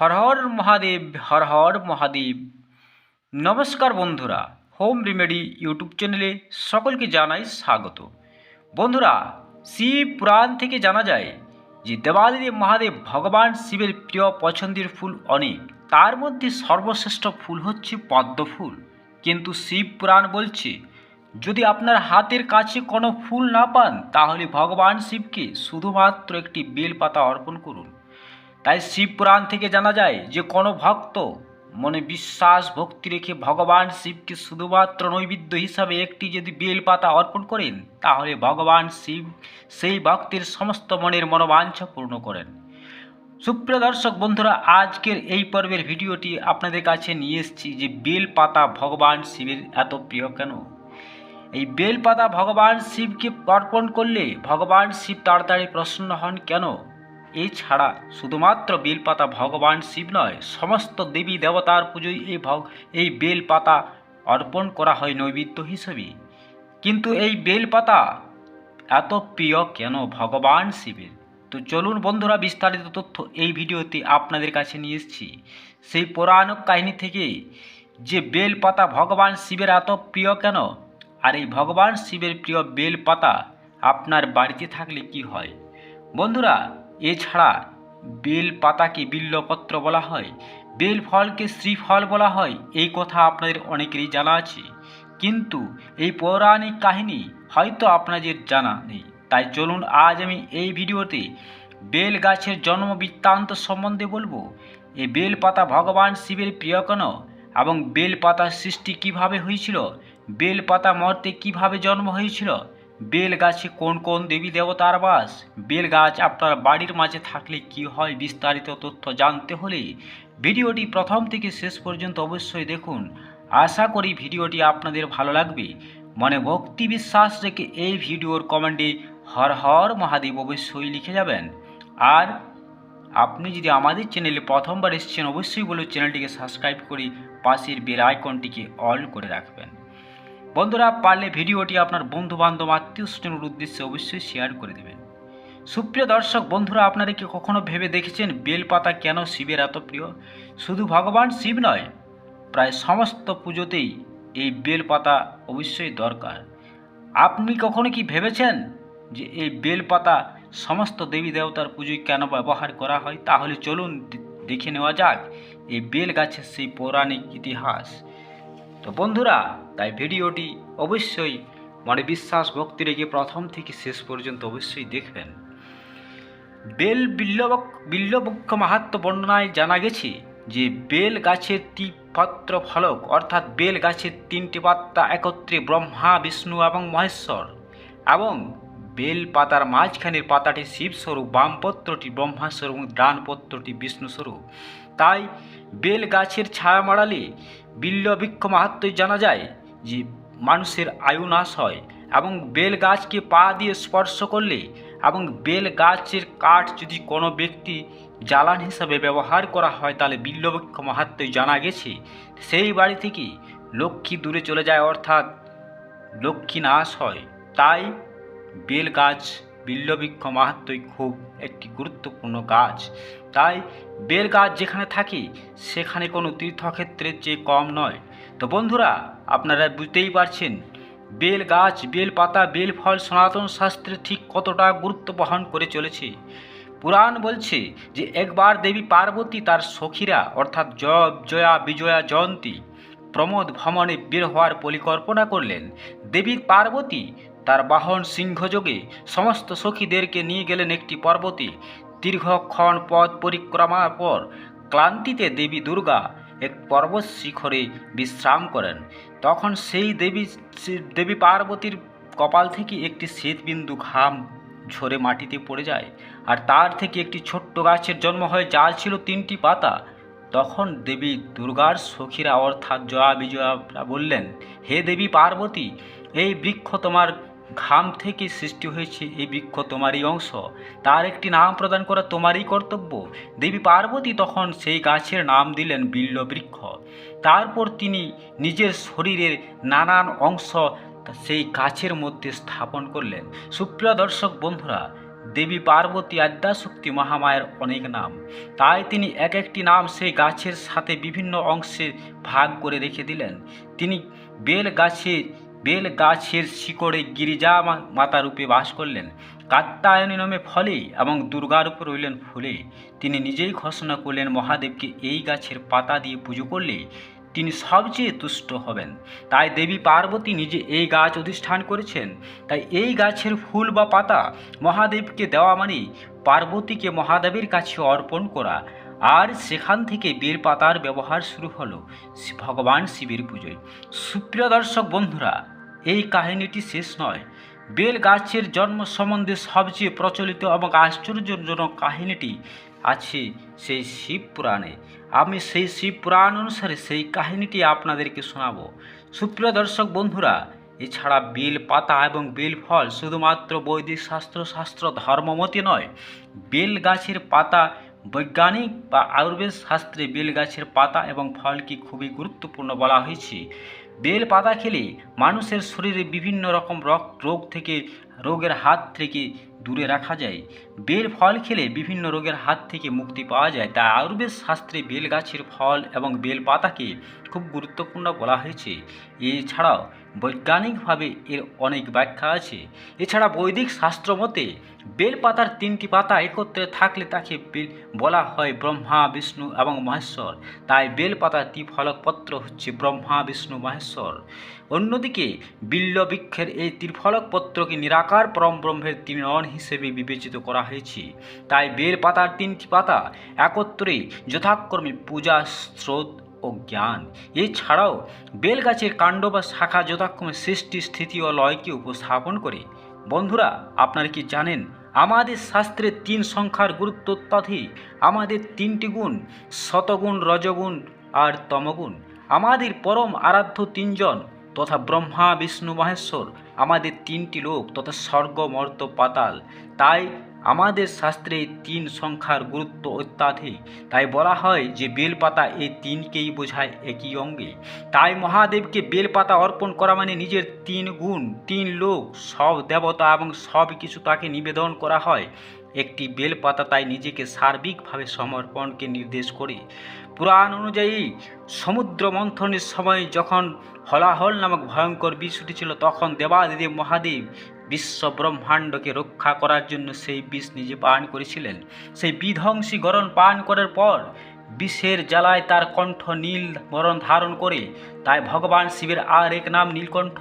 হর হর মহাদেব, হর হর মহাদেব। নমস্কার বন্ধুরা, home remedy YouTube চ্যানেলে সকলকে জানাই স্বাগত। বন্ধুরা, শিব পুরাণ থেকে জানা যায় যে দেবাদিদেব মহাদেব ভগবান শিবের প্রিয় পছন্দের ফুল অনেক। তার মধ্যে সর্বশ্রেষ্ঠ ফুল হচ্ছে পদ্ম ফুল কিন্তু শিব পুরাণ বলছে, যদি আপনার হাতের কাছে কোনো ফুল না পান, তাহলে ভগবান শিবকে শুধুমাত্র একটি বেলপাতা অর্পণ করুন। তাই শিবপুরাণ থেকে জানা যায় যে কোনো ভক্ত মনে বিশ্বাস, ভক্তি রেখে ভগবান শিবকে শুধুমাত্র নৈবেদ্য হিসাবে একটি যদি বেলপাতা অর্পণ করেন, তাহলে ভগবান শিব সেই ভক্তের সমস্ত মনের মনোবাঞ্ছা পূর্ণ করেন। সুপ্রিয় দর্শক বন্ধুরা, আজকের এই পর্বের ভিডিওটি আপনাদের কাছে নিয়ে এসেছি যে বেলপাতা ভগবান শিবের এত প্রিয় কেন? এই বেলপাতা ভগবান শিবকে অর্পণ করলে ভগবান শিব তাড়াতাড়ি প্রসন্ন হন কেন? এছাড়া শুধুমাত্র বেলপাতা ভগবান শিব নয়, সমস্ত দেবী দেবতার পুজোয় এই ভগ, এই বেলপাতা অর্পণ করা হয় নৈবেদ্য হিসেবে। কিন্তু এই বেলপাতা এত প্রিয় কেন ভগবান শিবের? তো চলুন বন্ধুরা, বিস্তারিত তথ্য এই ভিডিওতে আপনাদের কাছে নিয়ে এসেছি। সেই পৌরাণিক কাহিনী থেকে যে বেলপাতা ভগবান শিবের এত প্রিয় কেন? আর এই ভগবান শিবের প্রিয় বেলপাতা আপনার বাড়িতে থাকলে কি হয়? বন্ধুরা এছাড়া বেল পাতাকে বিল্লপত্র বলা হয়, বেল ফলকে শ্রীফল বলা হয়, এই কথা আপনাদের অনেকেরই জানা আছে। কিন্তু এই পৌরাণিক কাহিনী হয়তো আপনাদের জানা নেই। তাই চলুন আজ আমি এই ভিডিওতে বেল গাছের জন্ম বৃত্তান্ত সম্বন্ধে বলব। এই বেল পাতা ভগবান শিবের প্রিয় কেন? এবং বেল পাতার সৃষ্টি কীভাবে হয়েছিল? বেল পাতা মর্তে কীভাবে জন্ম হয়েছিল? বেল গাছে কোন কোন দেবী দেবতার বাস? বেল গাছ আপনার বাড়ির মাঝে থাকলে কি হয় বিস্তারিত তথ্য জানতে হলে ভিডিওটি প্রথম থেকে শেষ পর্যন্ত অবশ্যই দেখুন। আশা করি ভিডিওটি আপনাদের ভালো লাগবে। মনে ভক্তি বিশ্বাস রেখে এই ভিডিওর কমেন্টে হর হর মহাদেব অবশ্যই লিখে যাবেন। আর আপনি যদি আমাদের চ্যানেলে প্রথমবার এসেছেন, অবশ্যই বলে চ্যানেলটিকে সাবস্ক্রাইব করে পাশের বেল আইকনটিকে অল করে রাখবেন। বন্ধুরা, পারলে ভিডিওটি আপনার বন্ধু বান্ধব আত্মীয় স্বজনের উদ্দেশ্যে অবশ্যই শেয়ার করে দেবেন। সুপ্রিয় দর্শক, বন্ধুরা, আপনারা কি কখনো ভেবে দেখেছেন বেলপাতা কেন শিবের এত প্রিয়? শুধু ভগবান শিব নয়, প্রায় সমস্ত পুজোতেই এই বেলপাতা অবশ্যই দরকার। আপনি কখনো কি ভেবেছেন যে এই বেলপাতা সমস্ত দেবী দেবতার পুজোয় কেন ব্যবহার করা হয়? তাহলে চলুন দেখে নেওয়া যাক, এই বেল গাছের সেই পৌরাণিক ইতিহাস। তো বন্ধুরা, তাই ভিডিওটি অবশ্যই মনে বিশ্বাস, ভক্তি রেখে প্রথম থেকে শেষ পর্যন্ত অবশ্যই দেখবেন। বেল বিল্লবক বিল্লবক্ষ মাহাত্ম বর্ণনায় জানা গেছে যে বেল গাছের ত্রিপত্র ফলক, অর্থাৎ বেল গাছের তিনটি পাত্তা একত্রে ব্রহ্মা, বিষ্ণু এবং মহেশ্বর এবং বেল পাতার মাঝখানের পাতাটি শিবস্বরূপ, বামপত্রটি ব্রহ্মাস্বরূপ এবং ডানপত্রটি বিষ্ণুস্বরূপ। তাই বেল গাছের ছায়া মাড়ালে বিল্লবৃক্ষ মাহাত্মই জানা যায় যে মানুষের আয়ু নাশ হয় এবং বেল গাছকে পা দিয়ে স্পর্শ করলে এবং বেল গাছের কাঠ যদি কোনো ব্যক্তি জ্বালান হিসাবে ব্যবহার করা হয় তাহলে বিল্লবৃক্ষ মাহাত্মই জানা গেছে। সেই বাড়ি থেকে লক্ষ্মী দূরে চলে যায়, অর্থাৎ লক্ষ্মী নাশ হয়। তাই বেল গাছ, বিল্লবৃক্ষ মাহাত্মই খুব একটি গুরুত্বপূর্ণ গাছ। তাই বেল গাছ যেখানে থাকে, সেখানে কোনো তীর্থক্ষেত্রের চেয়ে কম নয়। তো বন্ধুরা, আপনারা বুঝতেই পারছেন, বেল গাছ, বেল পাতা, বেল ফল সনাতন শাস্ত্রে ঠিক কতটা গুরুত্ব বহন করে চলেছে। পুরাণ বলছে যে, একবার দেবী পার্বতী তার সখীরা, অর্থাৎ জব, জয়া, বিজয়া, জয়ন্তী, প্রমোদ ভ্রমণে বের হওয়ার পরিকল্পনা করলেন। দেবী পার্বতী তার বাহন সিংহযোগে সমস্ত সখীদেরকে নিয়ে গেলেন একটি পর্বতে। দীর্ঘক্ষণ পথ পরিক্রমার পর ক্লান্তিতে দেবী দুর্গা এক পর্বত শিখরে বিশ্রাম করেন। তখন সেই দেবী দেবী পার্বতীর কপাল থেকে একটি শ্বেতবিন্দু ঘাম ঝরে মাটিতে পড়ে যায় আর তার থেকে একটি ছোট্ট গাছের জন্ম হয় যার ছিল তিনটি পাতা। তখন দেবী দুর্গার সখীরা অর্থাৎ জয়া বিজয়া বললেন, হে দেবী পার্বতী, এই বৃক্ষ তোমার ঘাম থেকে সৃষ্টি হয়েছে এই বৃক্ষ তোমারই অংশ। তার একটি নাম প্রদান করা তোমারই কর্তব্য। দেবী পার্বতী তখন সেই গাছের নাম দিলেন বিল্ল বৃক্ষ। তারপর তিনি নিজের শরীরের নানান অংশ সেই গাছের মধ্যে স্থাপন করলেন। সুপ্রিয় দর্শক বন্ধুরা, দেবী পার্বতী আদ্যাশক্তি মহামায়ের অনেক নাম। তাই তিনি এক একটি নাম সেই গাছের সাথে বিভিন্ন অংশে ভাগ করে রেখে দিলেন। তিনি বেল গাছে বেল গাছের শিকড়ে গিরিজা মা- মাতা রূপে বাস করলেন। কাত্তায়নী নামে ফলে এবং দুর্গার উপর রইলেন ফুলে। তিনি নিজেই ঘোষণা করলেন, মহাদেবকে এই গাছের পাতা দিয়ে পুজো করলে তিনি সবচেয়ে তুষ্ট হবেন। তাই দেবী পার্বতী নিজে এই গাছ অধিষ্ঠান করেছেন। তাই এই গাছের ফুল বা পাতা মহাদেবকে দেওয়া মানে পার্বতীকে মহাদেবের কাছে অর্পণ করা। আর সেখান থেকে বেল পাতার ব্যবহার শুরু হলো ভগবান শিবের পুজোয়। সুপ্রিয় দর্শক বন্ধুরা, এই কাহিনীটি শেষ নয়। বেল গাছের জন্ম সম্বন্ধে সবচেয়ে প্রচলিত এবং আশ্চর্যজনক কাহিনীটি আছে সেই শিব পুরাণে। আমি সেই শিব পুরাণ অনুসারে সেই কাহিনীটি আপনাদেরকে শোনাব। সুপ্রিয় দর্শক বন্ধুরা, এছাড়া বেল পাতা এবং বেল ফল শুধুমাত্র বৈদিক শাস্ত্র শাস্ত্র ধর্মমতে নয় বেল গাছের পাতা বৈজ্ঞানিক বা আয়ুর্বেদ শাস্ত্রে বেল গাছের পাতা এবং ফলকে খুবই গুরুত্বপূর্ণ বলা হয়েছে। বেল পাতা খেলে মানুষের শরীরে বিভিন্ন রকম রক- রোগ থেকে, রোগের হাত থেকে দূরে রাখা যায়। বেল ফল খেলে বিভিন্ন রোগের হাত থেকে মুক্তি পাওয়া যায়। তাই আয়ুর্বেদ শাস্ত্রে বেল গাছের ফল এবং বেল পাতাকে খুব গুরুত্বপূর্ণ বলা হয়েছে। এছাড়াও বৈজ্ঞানিকভাবে এর অনেক ব্যাখ্যা আছে। এছাড়া বৈদিক শাস্ত্র মতে বেল পাতার তিনটি পাতা একত্রে থাকলে তাকে বেল হয় ব্রহ্মা, বিষ্ণু এবং মহেশ্বর। তাই বেল পাতার ত্রিফলক পত্র হচ্ছে ব্রহ্মা, বিষ্ণু, মহেশ্বর। অন্যদিকে বিল্ল বৃক্ষের এই ত্রিফলক পত্রকে নিরাকার পরম ব্রহ্মের হিসেবে বিবেচিত করা হয়েছে। তাই বেল পাতার তিনটি পাতা একত্রে যথাক্রমে পূজা, স্রোত ও জ্ঞান। এছাড়াও বেলগাছের কাণ্ড বা শাখা যথাক্রমে সৃষ্টি, স্থিতি ও লয়কে উপস্থাপন করে। বন্ধুরা, আপনারা কি জানেন, আমাদের শাস্ত্রের তিন সংখ্যার গুরুত্ব অত্যাধিক? আমাদের তিনটি গুণ, শতগুণ, রজগুণ আর তমগুণ। আমাদের পরম আরাধ্য তিনজন তথা ব্রহ্মা, বিষ্ণু, মহেশ্বর, আমাদের তিনটি লোক তথা স্বর্গ, মর্ত, পাতাল। তাই আমাদের শাস্ত্রে তিন সংখ্যার গুরুত্ব অত্যাধিক। তাই বলা হয় যে বেলপাতা এই তিনকেই বোঝায় একই অঙ্গে। তাই মহাদেবকে বেলপাতা অর্পণ করা মানে নিজের তিন গুণ, তিন লোক, সব দেবতা এবং সব কিছু তাকে নিবেদন করা হয়। একটি বেলপাতা তাই নিজেকে সার্বিকভাবে সমর্পণকে নির্দেশ করে। পুরাণ অনুযায়ী সমুদ্র মন্থনের সময় যখন হলাহল নামক ভয়ঙ্কর বিষ উঠেছিল তখন দেবাদিদেব মহাদেব বিশ্ব ব্রহ্মাণ্ডকে রক্ষা করার জন্য সেই বিষ নিজে পান করেছিলেন। সেই বিধ্বংসী গরণ পান করার পর বিষের জ্বালায় তার কণ্ঠ নীল বরণ ধারণ করে, তাই ভগবান শিবের আর এক নাম নীলকণ্ঠ।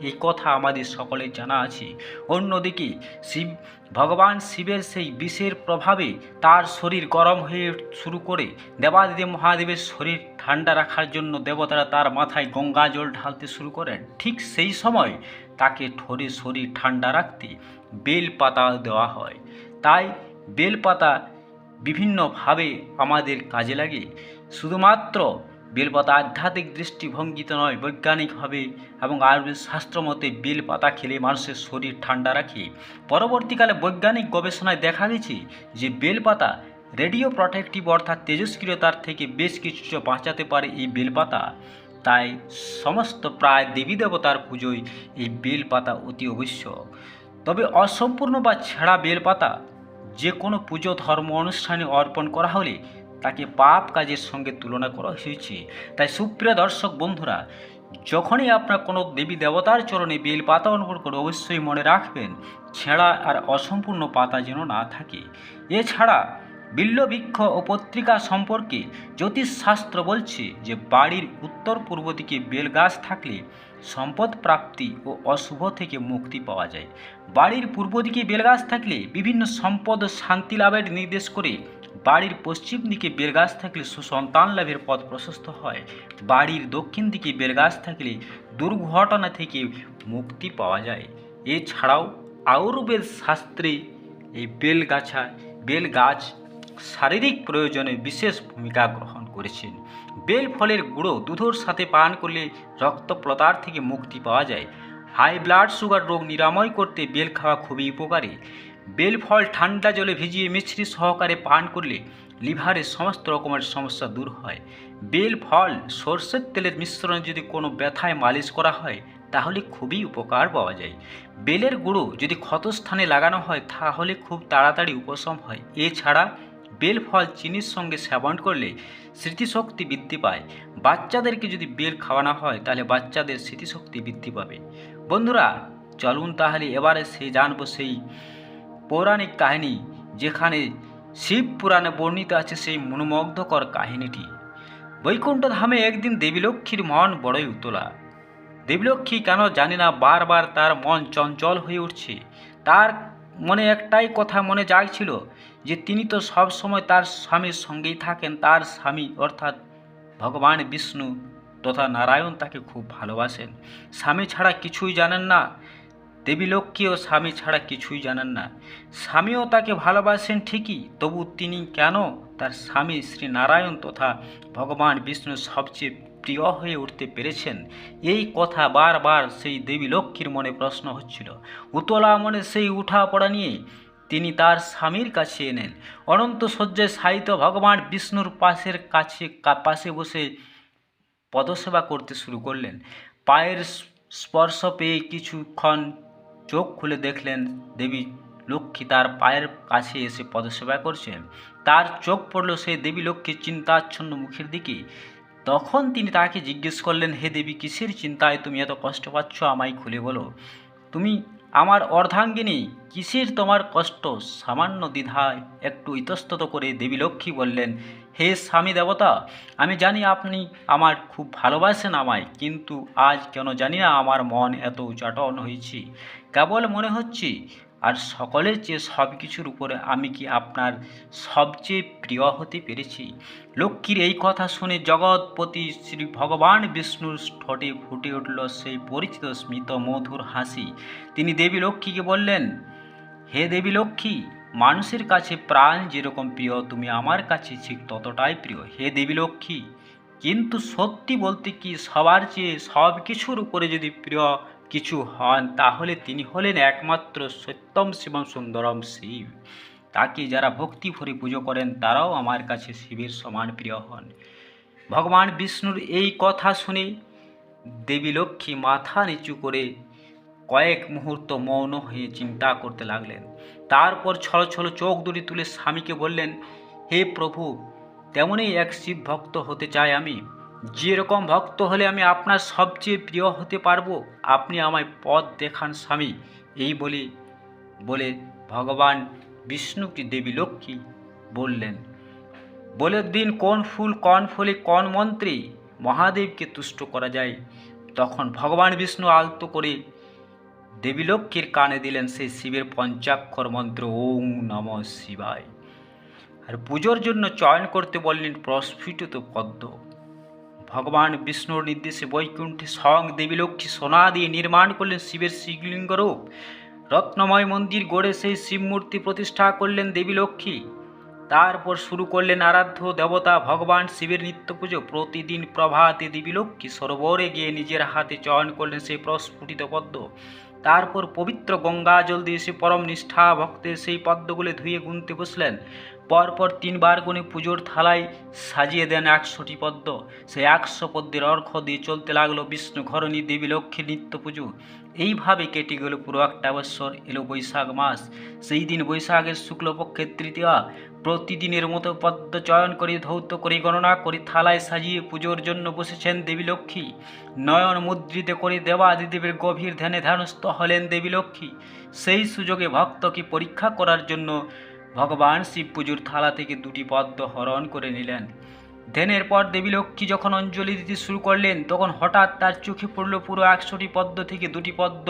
এই কথা আমাদের সকলে জানা আছে। অন্যদিকে শিব ভগবান শিবের সেই বিষের প্রভাবে তার শরীর গরম হয়ে শুরু করে দেবাদিদেব মহাদেবের শরীর ঠান্ডা রাখার জন্য দেবতারা তার মাথায় গঙ্গা জল ঢালতে শুরু করেন। ঠিক সেই সময় তাকে ঠোরে শরীর ঠান্ডা রাখতে বেল পাতা দেওয়া হয়। তাই বেলপাতা বিভিন্নভাবে আমাদের কাজে লাগে। শুধুমাত্র বেলপাতা আধ্যাত্মিক দৃষ্টিভঙ্গিতে নয়, বৈজ্ঞানিকভাবে এবং আয়ুর্বেদ শাস্ত্র মতে বেলপাতা খেলে মানুষের শরীর ঠান্ডা রাখে। পরবর্তীকালে বৈজ্ঞানিক গবেষণায় দেখা গেছে যে বেলপাতা রেডিও প্রোটেক্টিভ অর্থাৎ তেজস্ক্রিয়তার থেকে বেশ কিছুটা বাঁচাতে পারে এই বেলপাতা। তাই সমস্ত প্রায় দেবী দেবতার পুজোয় এই বেলপাতা অতি আবশ্যক। তবে অসম্পূর্ণ বা ছেঁড়া বেলপাতা যে কোনো পুজো ধর্ম অনুষ্ঠানে অর্পণ করা হলে তাকে পাপ কাজের সঙ্গে তুলনা করা হয়েছে। তাই সুপ্রিয় দর্শক বন্ধুরা, যখনই আপনার কোনো দেবী দেবতার চরণে বেল পাতা অর্পণ করে অবশ্যই মনে রাখবেন, ছেঁড়া আর অসম্পূর্ণ পাতা যেন না থাকে। এছাড়া বিল্লবৃক্ষ ও পত্রিকা সম্পর্কে জ্যোতিষশাস্ত্র বলছে যে, বাড়ির উত্তর পূর্ব দিকে বেল গাছ থাকলে সম্পদ প্রাপ্তি ও অশুভ থেকে মুক্তি পাওয়া যায়। বাড়ির পূর্ব দিকে বেলগাছ থাকলে বিভিন্ন সম্পদ ও শান্তি লাভের নির্দেশ করে বাড়ির পশ্চিম দিকে বেলগাছ থাকলে সুসন্তান লাভের পথ প্রশস্ত হয়। বাড়ির দক্ষিণ দিকে বেলগাছ থাকলে দুর্ঘটনা থেকে মুক্তি পাওয়া যায়। এছাড়াও আয়ুর্বেদ শাস্ত্রে এই বেলগাছা বেল গাছ শারীরিক প্রয়োজনে বিশেষ ভূমিকা গ্রহণ করেছেন। বেল ফলের গুঁড়ো দুধের সাথে পান করলে রক্তপ্লতার থেকে মুক্তি পাওয়া যায়। হাই ব্লাড সুগার রোগ নিরাময় করতে বেল খাওয়া খুবই উপকারী। বেল ফল ঠান্ডা জলে ভিজিয়ে মিশ্রি সহকারে পান করলে লিভারের সমস্ত রকমের সমস্যা দূর হয়। বেল ফল সর্ষের তেলের মিশ্রণে যদি কোনো ব্যথায় মালিশ করা হয়, তাহলে খুবই উপকার পাওয়া যায়। বেলের গুঁড়ো যদি ক্ষতস্থানে লাগানো হয়, তাহলে খুব তাড়াতাড়ি উপশম হয়। এছাড়া বেল ফল চিনির সঙ্গে সেবন করলে স্মৃতিশক্তি বৃদ্ধি পায়। বাচ্চাদেরকে যদি বেল খাওয়ানো হয়, তাহলে বাচ্চাদের স্মৃতিশক্তি বৃদ্ধি পাবে। বন্ধুরা, চলুন তাহলে এবারে সে জানব সেই পৌরাণিক কাহিনী, যেখানে শিব পুরাণে বর্ণিত আছে সেই মনোমুগ্ধকর কাহিনীটি। বৈকুণ্ঠ ধামে একদিন দেবীলক্ষ্মীর মন বড়ই উতলা। দেবীলক্ষ্মী কেন জানি না বারবার তার মন চঞ্চল হয়ে উঠছে। তার মনে একটাই কথা মনে জাগছিল যে তিনি তো সব সময় তার স্বামীর সঙ্গেই থাকেন, তার স্বামী অর্থাৎ ভগবান বিষ্ণু তথা নারায়ণ তাকে খুব ভালোবাসেন। স্বামী ছাড়া কিছুই জানেন না। দেবী লক্ষ্মীও স্বামী ছাড়া কিছুই জানেন না। স্বামীও তাকে ভালোবাসেন ঠিকই, তবু তিনি কেন তার স্বামী শ্রী নারায়ণ তথা ভগবান বিষ্ণু সবচেয়ে প্রিয় হয়ে উঠতে পেরেছেন? এই কথা বারবার সেই দেবী লক্ষ্মীর মনে প্রশ্ন হচ্ছিল। উতলা মনে সেই উঠা পড়া নিয়ে তিনি তার স্বামীর কাছে এলেন। অনন্ত শয্যায় সাহিত্য ভগবান বিষ্ণুর পাশের কাছে পাশে বসে পদসেবা করতে শুরু করলেন। পায়ের স্পর্শ পেয়ে কিছুক্ষণ চোখ খুলে দেখলেন দেবী লক্ষ্মী তার পায়ের কাছে এসে পদসেবা করছেন। তার চোখ পড়ল সেই দেবী লক্ষ্মীর চিন্তাচ্ছন্ন মুখের দিকে। তখন তিনি তাকে জিজ্ঞেস করলেন, হে দেবী, কিসের চিন্তায় তুমি এত কষ্ট পাচ্ছ? আমায় খুলে বলো। তুমি আমার অর্ধাঙ্গিনী, কিসের তোমার কষ্ট? সামান্য দ্বিধায় একটু ইতস্তত করে দেবী লক্ষ্মী বললেন, হে স্বামী দেবতা, আমি জানি আপনি আমার খুব ভালোবাসেন আমায়, কিন্তু আজ কেন জানি না আমার মন এত উচাটন হয়েছে। কেবল মনে হচ্ছে, আর সকলের চেয়ে সব কিছুর উপরে আমি কি আপনার সবচেয়ে প্রিয় হতে পেরেছি? লক্ষ্মীর এই কথা শুনে জগৎপতি শ্রী ভগবান বিষ্ণুর ঠোঁটে ফুটে উঠল সেই পরিচিত স্মিত মধুর হাসি। তিনি দেবী লক্ষ্মীকে বললেন, হে দেবী লক্ষ্মী, মানুষের কাছে প্রাণ যেরকম প্রিয়, তুমি আমার কাছে ঠিক ততটাই প্রিয়। হে দেবী লক্ষ্মী, কিন্তু সত্যি বলতে কি সবার চেয়ে সব কিছুর উপরে যদি প্রিয় কিছু হন, তাহলে তিনি হলেন একমাত্র সত্যম শিবম সুন্দরম শিব। তাকে যারা ভক্তি ভরে পুজো করেন, তারাও আমার কাছে শিবের সমান প্রিয় হন। ভগবান বিষ্ণুর এই কথা শুনে দেবী লক্ষ্মী মাথা নিচু করে কয়েক মুহূর্ত মৌন হয়ে চিন্তা করতে লাগলেন। তারপর ছলো ছলো চোখ দুটি তুলে স্বামীকে বললেন, হে প্রভু, তেমনই এক শিব ভক্ত হতে চাই আমি। যেরকম ভক্ত হলে আমি আপনার সবচেয়ে প্রিয় হতে পারব, আপনি আমায় পথ দেখান স্বামী। এই বলে বলে ভগবান বিষ্ণুকে দেবী লক্ষ্মী বললেন, বলে দিন কোন ফুল, কোন ফলে, কোন মন্ত্রে মহাদেবকে তুষ্ট করা যায়। তখন ভগবান বিষ্ণু আলতো করে দেবী লক্ষ্মীর কানে দিলেন সেই শিবের পঞ্চাক্ষর মন্ত্র, ওং নম শিবায়। আর পুজোর জন্য চয়ন করতে বললেন প্রস্ফুটিত পদ্ম। ভগবান বিষ্ণুর নির্দেশে বৈকুণ্ঠে স্বয়ং দেবীলক্ষ্মী সোনা দিয়ে নির্মাণ করলেন শিবের শিবলিঙ্গ রূপ। রত্নময় মন্দির গড়ে সেই শিব মূর্তি প্রতিষ্ঠা করলেন দেবীলক্ষ্মী তারপর শুরু করলেন আরাধ্য দেবতা ভগবান শিবের নিত্য পুজো। প্রতিদিন প্রভাতে দেবীলক্ষ্মী সরোবরে গিয়ে নিজের হাতে চয়ন করলেন সেই প্রস্ফুটিত পদ্ম। তারপর পবিত্র গঙ্গা জল দিয়ে সে পরম নিষ্ঠা ভক্তের সেই পদ্মগুলো ধুয়ে গুনতে বসলেন। পরপর তিনবার গুণে পুজোর থালায় সাজিয়ে দেন একশোটি পদ্ম। সেই একশো পদ্মের অর্ঘ দিয়ে চলতে লাগল বিষ্ণু ঘরণী দেবী লক্ষ্মী নিত্য পুজো। এইভাবে কেটে গেল পুরো একটা বৎসর, এলো বৈশাখ মাস। সেই দিন বৈশাখের শুক্লপক্ষের তৃতীয়া। প্রতিদিনের মতো পদ্ম চয়ন করে ধৌত করে গণনা করে থালায় সাজিয়ে পুজোর জন্য বসেছেন দেবী লক্ষ্মী। নয়ন মুদ্রিত করে দেবাদিদেবের গভীর ধ্যানে ধ্যানস্থ হলেন দেবী লক্ষ্মী। সেই সুযোগে ভক্তকে পরীক্ষা করার জন্য ভগবান শিব পুজোর থালা থেকে দুটি পদ্ম হরণ করে নিলেন। ধ্যানের পর দেবী লক্ষ্মী যখন অঞ্জলি দিতে শুরু করলেন, তখন হঠাৎ তার চোখে পড়ল পুরো একশোটি পদ্ম থেকে দুটি পদ্ম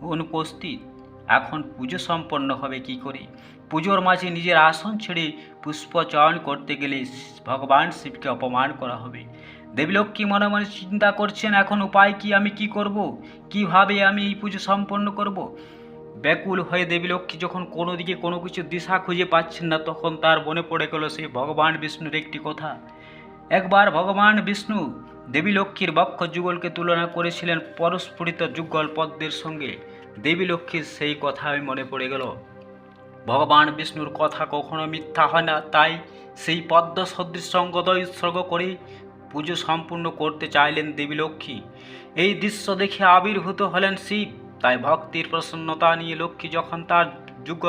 অনুপস্থিত। এখন পুজো সম্পন্ন হবে কি করে? পুজোর মাঝে নিজের আসন ছেড়ে পুষ্প চয়ন করতে গেলে ভগবান শিবকে অপমান করা হবে। দেবীলক্ষ্মী মনে মনে চিন্তা করছেন, এখন উপায় কি? আমি কি করব? কীভাবে আমি এই পুজো সম্পন্ন করব? ব্যাকুল হয়ে দেবীলক্ষ্মী যখন কোনো দিকে কোনো কিছু দিশা খুঁজে পাচ্ছেন না, তখন তার মনে পড়ে গেল সেই ভগবান বিষ্ণুর একটি কথা। একবার ভগবান বিষ্ণু দেবীলক্ষ্মীর বক্ষ যুগলকে তুলনা করেছিলেন পরস্ফুটিত যুগল পদ্মের সঙ্গে। দেবী লক্ষ্মীর সেই কথাই মনে পড়ে গেল। ভগবান বিষ্ণুর কথা কখনো মিথ্যা হয় না, তাই সেই পদ্ম সদৃশ সঙ্গদয় উৎসর্গ করে পুজো সম্পূর্ণ করতে চাইলেন দেবী লক্ষ্মী। এই দৃশ্য দেখে আবির্ভূত হলেন শিব। তাই ভক্তির প্রসন্নতা নিয়ে লক্ষ্মী যখন তার যুগ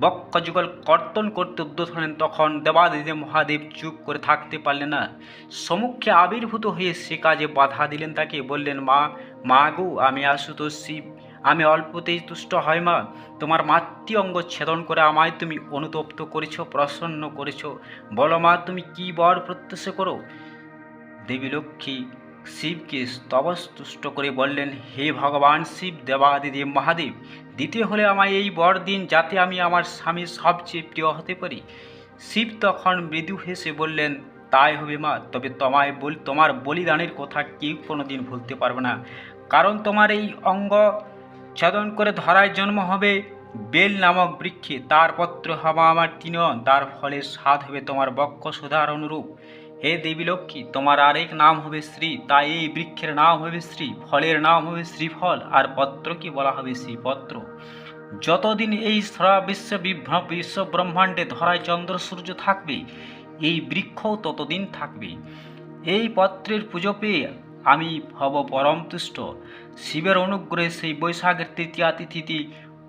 বক্ষ যুগল কর্তন করতে উদ্যত হলেন, তখন দেবাদিদেব মহাদেব চুপ করে থাকতে পারলেন না। সম্মুখে আবির্ভূত হয়ে সে কাজে বাধা দিলেন তাকে, বললেন, মা মা গো, আমি আশুতোষ শিব। আমি অল্পতেই তুষ্ট হয়, মা। তোমার মাতৃ অঙ্গ ছেদন করে আমায় তুমি অনুতপ্ত করেছ, প্রসন্ন করেছ। বলো, মা, তুমি কি বর প্রত্যাশা করো? দেবী লক্ষ্মী শিবকে স্তবস্তুষ্ট করে বললেন, হে ভগবান শিব, দেবাদিদেব, মহাদেব দ্বিতীয় হলে আমায় এই বর দিন যাতে আমি আমার স্বামীর সবচেয়ে প্রিয় হতে পারি। শিব তখন মৃদু হেসে বললেন, তাই হবে, মা। তবে তোমায় বল, তোমার বলিদানের কথা কেউ কোনো দিন ভুলতে পারবে না। কারণ তোমার এই অঙ্গ ছেদন করে ধরায় জন্ম হবে বেল নামক বৃক্ষে। তার পত্র হওয়া আমার তিনয়ন তার ফলে স্বাদ হবে তোমার বক্ষ সুধার অনুরূপ। হে দেবী লক্ষ্মী, তোমার আরেক নাম হবে শ্রী, তাই এই বৃক্ষের নাম হবে শ্রী, ফলের নাম হবে শ্রীফল, আর পত্রকে বলা হবে শ্রীপত্র। যতদিন এই সারা বিশ্ব বিশ্ব ব্রহ্মাণ্ডে ধরায় চন্দ্র সূর্য থাকবে, এই বৃক্ষও ততদিন থাকবে। এই পত্রের পুজো পেয়ে আমি হব পরম তুষ্ট। শিবের অনুগ্রহে সেই বৈশাখের তৃতীয়া তিথিতে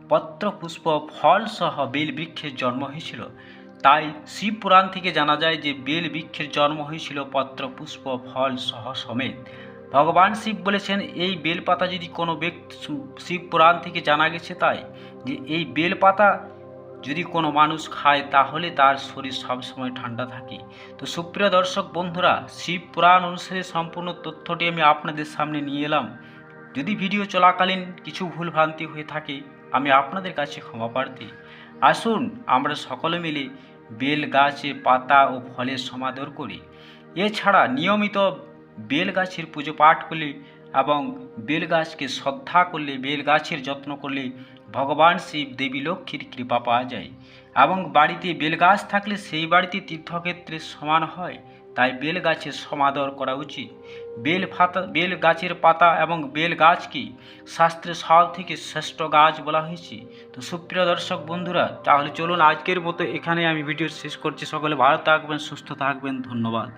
পত্র পুষ্প ফল সহ বেল বৃক্ষের জন্ম হয়েছিল। তাই শিব পুরাণ থেকে জানা যায় যে বেল বৃক্ষের জন্ম হয়েছিল পত্র পুষ্প ফল সহ সমেত। ভগবান শিব বলেছেন, এই বেলপাতা যদি কোনো ব্যক্তি শিব পুরাণ থেকে জানা গেছে তাই, যে এই বেলপাতা যদি কোনো মানুষ খায় তাহলে তার শরীর সবসময় ঠান্ডা থাকে। তো সুপ্রিয় দর্শক বন্ধুরা, শিব পুরাণ অনুসারে সম্পূর্ণ তথ্যটি আমি আপনাদের সামনে নিয়ে এলাম। যদি ভিডিও চলাকালীন কিছু ভুলভ্রান্তি হয়ে থাকে, আমি আপনাদের কাছে ক্ষমা প্রার্থী। আসুন, আমরা সকলে মিলে বেল গাছে পাতা ও ফলের সমাদর করি। এছাড়া নিয়মিত বেল গাছের পুজো পাঠ করলে এবং বেল গাছকে শ্রদ্ধা করলে, বেল গাছের যত্ন করলে ভগবান শিব দেবী লক্ষ্মীর কৃপা পাওয়া যায়। এবং বাড়িতে বেল গাছ থাকলে সেই বাড়িতে তীর্থক্ষেত্রের সমান হয়। তাই বেল গাছের সমাদর করা উচিত। বেল পাতা বেল গাছের পাতা এবং বেল গাছকে শাস্ত্রে সব থেকে শ্রেষ্ঠ গাছ বলা হয়েছে। তো সুপ্রিয় দর্শক বন্ধুরা, তাহলে চলুন আজকের মতো এখানে আমি ভিডিও শেষ করছি। সকলে ভালো থাকবেন, সুস্থ থাকবেন। ধন্যবাদ।